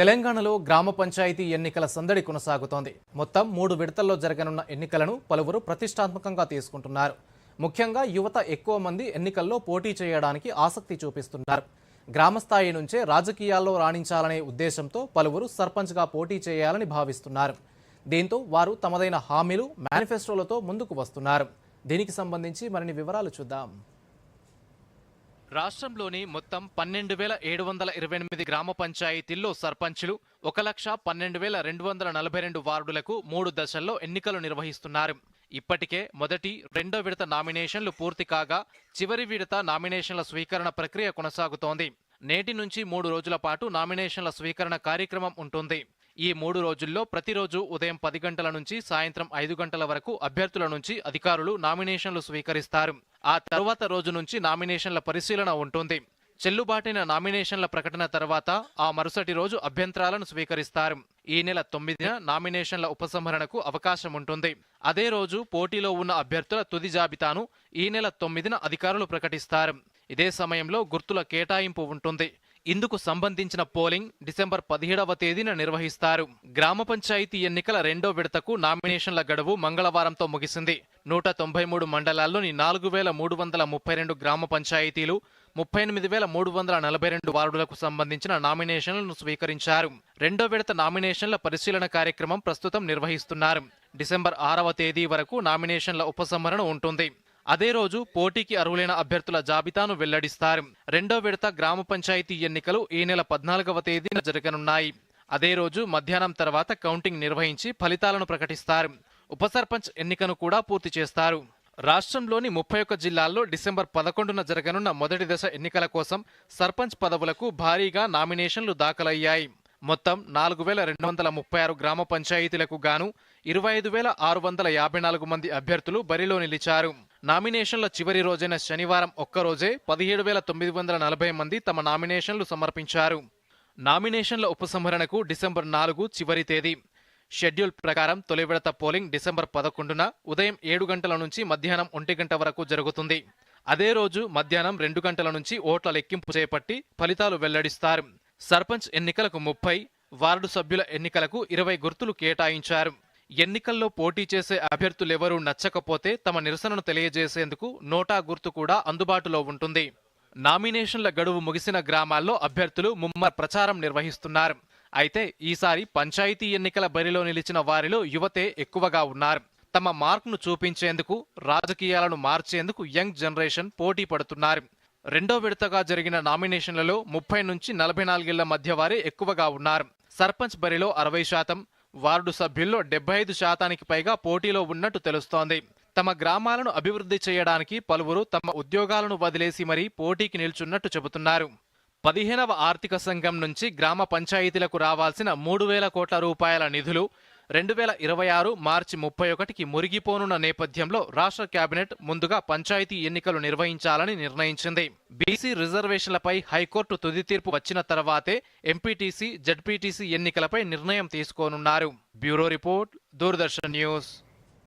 తెలంగాణలో గ్రామ పంచాయతీ ఎన్నికల సందడి కొనసాగుతోంది. మొత్తం మూడు విడతల్లో జరగనున్న ఎన్నికలను పలువురు ప్రతిష్టాత్మకంగా తీసుకుంటున్నారు. ముఖ్యంగా యువత ఎక్కువ మంది ఎన్నికల్లో పోటీ చేయడానికి ఆసక్తి చూపిస్తున్నారు. గ్రామస్థాయి నుంచే రాజకీయాల్లో రాణించాలనే ఉద్దేశంతో పలువురు సర్పంచ్గా పోటీ చేయాలని భావిస్తున్నారు. దీంతో వారు తమదైన హామీలు మేనిఫెస్టోలతో ముందుకు వస్తున్నారు. దీనికి సంబంధించి మరిన్ని వివరాలు చూద్దాం. రాష్ట్రంలోని మొత్తం పన్నెండు వేల ఏడు వందల ఇరవై ఎనిమిది గ్రామ పంచాయతీల్లో సర్పంచులు ఒక లక్ష పన్నెండు వేల రెండు వందల నలభై రెండు వార్డులకు మూడు దశల్లో ఎన్నికలు నిర్వహిస్తున్నారు. ఇప్పటికే మొదటి రెండో విడత నామినేషన్లు పూర్తి కాగా చివరి విడత నామినేషన్ల స్వీకరణ ప్రక్రియ కొనసాగుతోంది. నేటి నుంచి మూడు రోజుల పాటు నామినేషన్ల స్వీకరణ కార్యక్రమం ఉంటుంది. ఈ మూడు రోజుల్లో ప్రతిరోజు ఉదయం పది గంటల నుంచి సాయంత్రం ఐదు గంటల వరకు అభ్యర్థుల నుంచి అధికారులు నామినేషన్లు స్వీకరిస్తారు. ఆ తర్వాత రోజు నుంచి నామినేషన్ల పరిశీలన ఉంటుంది. చెల్లుబాటైన నామినేషన్ల ప్రకటన తర్వాత ఆ మరుసటి రోజు అభ్యంతరాలను స్వీకరిస్తారు. ఈ నెల తొమ్మిదిన నామినేషన్ల ఉపసంహరణకు అవకాశం ఉంటుంది. అదే రోజు పోటీలో ఉన్న అభ్యర్థుల తుది జాబితాను ఈ నెల తొమ్మిదిన అధికారులు ప్రకటిస్తారు. ఇదే సమయంలో గుర్తుల కేటాయింపు ఉంటుంది. ఇందుకు సంబంధించిన పోలింగ్ డిసెంబర్ పదిహేడవ తేదీన నిర్వహిస్తారు. గ్రామ పంచాయతీ ఎన్నికల రెండో విడతకు నామినేషన్ల గడువు మంగళవారంతో ముగిసింది. నూట తొంభై మూడు మండలాల్లోని నాలుగు వేల మూడు వందల ముప్పై రెండు గ్రామ పంచాయతీలు ముప్పై ఎనిమిది వేల మూడు వందల నలభై రెండు వార్డులకు సంబంధించిన నామినేషన్లను స్వీకరించారు. రెండో విడత నామినేషన్ల పరిశీలన కార్యక్రమం ప్రస్తుతం నిర్వహిస్తున్నారు. డిసెంబర్ ఆరవ తేదీ వరకు నామినేషన్ల ఉపసంహరణ ఉంటుంది. అదే రోజు పోటీకి అర్హులైన అభ్యర్థుల జాబితాను వెల్లడిస్తారు. రెండో విడత గ్రామ పంచాయతీ ఎన్నికలు ఈ నెల పద్నాలుగవ తేదీన జరగనున్నాయి. అదే రోజు మధ్యాహ్నం తర్వాత కౌంటింగ్ నిర్వహించి ఫలితాలను ప్రకటిస్తారు. ఉప సర్పంచ్ ఎన్నికను కూడా పూర్తి చేస్తారు. రాష్ట్రంలోని ముప్పై ఒక్క జిల్లాల్లో డిసెంబర్ పదకొండున జరగనున్న మొదటి దశ ఎన్నికల కోసం సర్పంచ్ పదవులకు భారీగా నామినేషన్లు దాఖలయ్యాయి. మొత్తం నాలుగు వేల రెండు వందల ముప్పై ఆరు గ్రామ పంచాయతీలకు గాను ఇరవై ఐదు వేల ఆరు వందల యాభై నాలుగు మంది అభ్యర్థులు బరిలో నిలిచారు. నామినేషన్ల చివరి రోజైన శనివారం ఒక్కరోజే పదిహేడు వేల తొమ్మిది వందల నలభై మంది తమ నామినేషన్లు సమర్పించారు. నామినేషన్ల ఉపసంహరణకు డిసెంబర్ నాలుగు చివరి తేదీ. షెడ్యూల్ ప్రకారం తొలి విడత పోలింగ్ డిసెంబర్ పదకొండున ఉదయం ఏడు గంటల నుంచి మధ్యాహ్నం ఒంటి గంట వరకు జరుగుతుంది. అదే రోజు మధ్యాహ్నం రెండు గంటల నుంచి ఓట్ల లెక్కింపు చేపట్టి ఫలితాలు వెల్లడిస్తారు. సర్పంచ్ ఎన్నికలకు ముప్పై వార్డు సభ్యుల ఎన్నికలకు ఇరవై గుర్తులు కేటాయించారు. ఎన్నికల్లో పోటీ చేసే అభ్యర్థులెవరూ నచ్చకపోతే తమ నిరసనను తెలియజేసేందుకు నోటా గుర్తు కూడా అందుబాటులో ఉంటుంది. నామినేషన్ల గడువు ముగిసిన గ్రామాల్లో అభ్యర్థులు ముమ్మర ప్రచారం నిర్వహిస్తున్నారు. అయితే ఈసారి పంచాయతీ ఎన్నికల బరిలో నిలిచిన వారిలో యువతే ఎక్కువగా ఉన్నారు. తమ మార్కును చూపించేందుకు రాజకీయాలను మార్చేందుకు యంగ్ జనరేషన్ పోటీ పడుతున్నారు. రెండో విడతగా జరిగిన నామినేషన్లలో ముప్పై నుంచి నలభై నాలుగేళ్ళ మధ్య వారే ఎక్కువగా ఉన్నారు. సర్పంచ్ బరిలో అరవై శాతం వార్డు సభ్యుల్లో డెబ్బై ఐదు శాతానికి పైగా పోటీలో ఉన్నట్టు తెలుస్తోంది. తమ గ్రామాలను అభివృద్ధి చేయడానికి పలువురు తమ ఉద్యోగాలను వదిలేసి మరీ పోటీకి నిల్చున్నట్టు చెబుతున్నారు. పదిహేనవ ఆర్థిక సంఘం నుంచి గ్రామ పంచాయతీలకు రావాల్సిన మూడు వేల కోట్ల రూపాయల నిధులు రెండు వేల ఇరవై ఆరు మార్చి ముప్పై ఒకటికి మురిగిపోనున్న నేపథ్యంలో రాష్ట్ర కేబినెట్ ముందుగా పంచాయతీ ఎన్నికలు నిర్వహించాలని నిర్ణయించింది. బీసీ రిజర్వేషన్లపై హైకోర్టు తుది తీర్పు వచ్చిన తర్వాతే ఎంపీటీసీ జడ్పీటీసీ ఎన్నికలపై నిర్ణయం తీసుకోనున్నారు. Bureau report Doordarshan news.